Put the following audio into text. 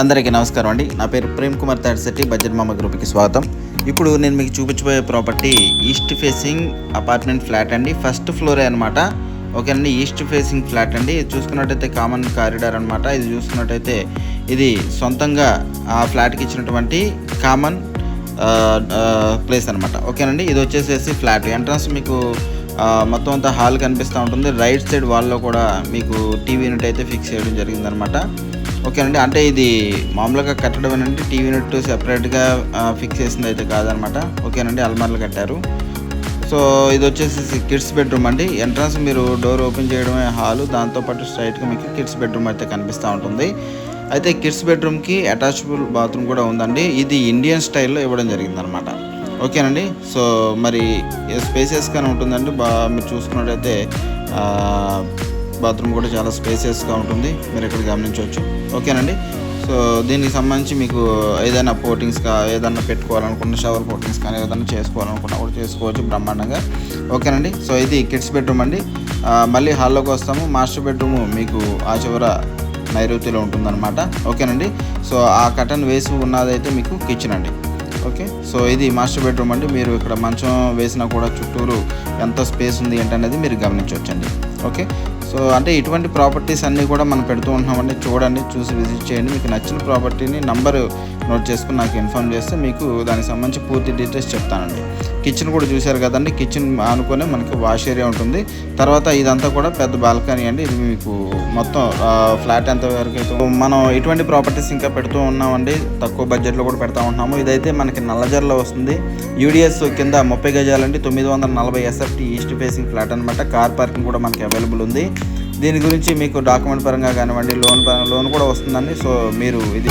అందరికీ నమస్కారం అండి. నా పేరు ప్రేమ్ కుమార్ తాడిశెట్టి బడ్జెట్ మామ గ్రూప్కి స్వాగతం. ఇప్పుడు నేను మీకు చూపించబోయే property east facing apartment flat అండి. ఫస్ట్ ఫ్లోరే అనమాట ఓకేనండి ఈస్ట్ ఫేసింగ్ ఫ్లాట్ అండి. చూసుకున్నట్టయితే కామన్ కారిడార్ అనమాట ఇది చూసుకున్నట్టయితే ఇది సొంతంగా ఆ ఫ్లాట్కి ఇచ్చినటువంటి కామన్ ప్లేస్ అనమాట ఓకేనండి ఇది వచ్చేసేసి ఫ్లాట్. ఎంట్రన్స్ మీకు మొత్తం అంతా హాల్ కనిపిస్తూ ఉంటుంది. రైట్ సైడ్ వాల్లో కూడా మీకు టీవీ యూనిట్ అయితే ఫిక్స్ చేయడం జరిగిందనమాట ఓకేనండి అంటే ఇది మామూలుగా కట్టడం ఏంటంటే టీవీ నెట్ సెపరేట్గా ఫిక్స్ చేసింది అయితే కాదనమాట. ఓకేనండి అల్మార్లు కట్టారు. సో ఇది వచ్చేసి కిడ్స్ బెడ్రూమ్ అండి. ఎంట్రన్స్ మీరు డోర్ ఓపెన్ చేయడమే హాలు. దాంతోపాటు స్ట్రైట్గా మీకు కిడ్స్ బెడ్రూమ్ అయితే కనిపిస్తూ ఉంటుంది. అయితే కిడ్స్ బెడ్రూమ్కి అటాచబుల్ బాత్రూమ్ కూడా ఉందండి. ఇది ఇండియన్ స్టైల్లో ఇవ్వడం జరిగిందనమాట. ఓకేనండి సో మరి స్పేసియస్గానే ఉంటుందండి. బా మీరు చూసుకున్నట్టయితే బాత్రూమ్ కూడా చాలా స్పేసియస్గా ఉంటుంది. మీరు ఇక్కడ గమనించవచ్చు. ఓకేనండి? సో దీనికి సంబంధించి మీకు ఏదైనా పోటింగ్స్ కా ఏదైనా పెట్టుకోవాలనుకున్న షవర్ పోటింగ్స్ కానీ ఏదైనా చేసుకోవాలనుకున్నా కూడా చేసుకోవచ్చు బ్రహ్మాండంగా. ఓకేనండి? సో ఇది కిడ్స్ బెడ్రూమ్ అండి. మళ్ళీ హాల్లోకి వస్తాము. మాస్టర్ బెడ్రూమ్ మీకు ఆ చివర నైరుతిలో ఉంటుందన్నమాట. ఓకేనండి? సో ఆ కటన్ వేసి ఉన్నదైతే మీకు కిచెన్ అండి. ఓకే. సో ఇది మాస్టర్ బెడ్రూమ్ అండి. మీరు ఇక్కడ మంచం వేసినా కూడా చుట్టూరు ఎంత స్పేస్ ఉంది ఏంటనేది మీరు గమనించవచ్చండి. ఓకే. సో అంటే ఇటువంటి ప్రాపర్టీస్ అన్నీ కూడా మనం పెడుతూ ఉంటున్నామండి. చూడండి చూసి విజిట్ చేయండి. మీకు నచ్చిన ప్రాపర్టీని నంబర్ నోట్ చేసుకుని నాకు ఇన్ఫామ్ చేస్తే మీకు దానికి సంబంధించి పూర్తి డీటెయిల్స్ చెప్తానండి. కిచెన్ కూడా చూశారు కదండి. కిచెన్ అనుకునే మనకి వాష్ ఏరియా ఉంటుంది. తర్వాత ఇదంతా కూడా పెద్ద బాల్కనీ అండి. ఇది మీకు మొత్తం ఫ్లాట్ ఎంత వరకు అయితే మనం ఇటువంటి ప్రాపర్టీస్ ఇంకా పెడుతూ ఉన్నామండి. తక్కువ బడ్జెట్లో కూడా పెడతా ఉంటున్నాము. ఇదైతే మనకి నల్లజర్లో వస్తుంది. యూడిఎస్ కింద ముప్పై గజాలండి. తొమ్మిది వందల నలభై ఎస్ఎఫ్టీ ఈస్ట్ ఫేసింగ్ ఫ్లాట్ అనమాట కార్ పార్కింగ్ కూడా మనకి అవైలబుల్ ఉంది. దీని గురించి మీకు డాక్యుమెంట్ పరంగా కానివ్వండి లోన్ పరంగా లోన్ కూడా వస్తుందండి. సో మీరు ఇది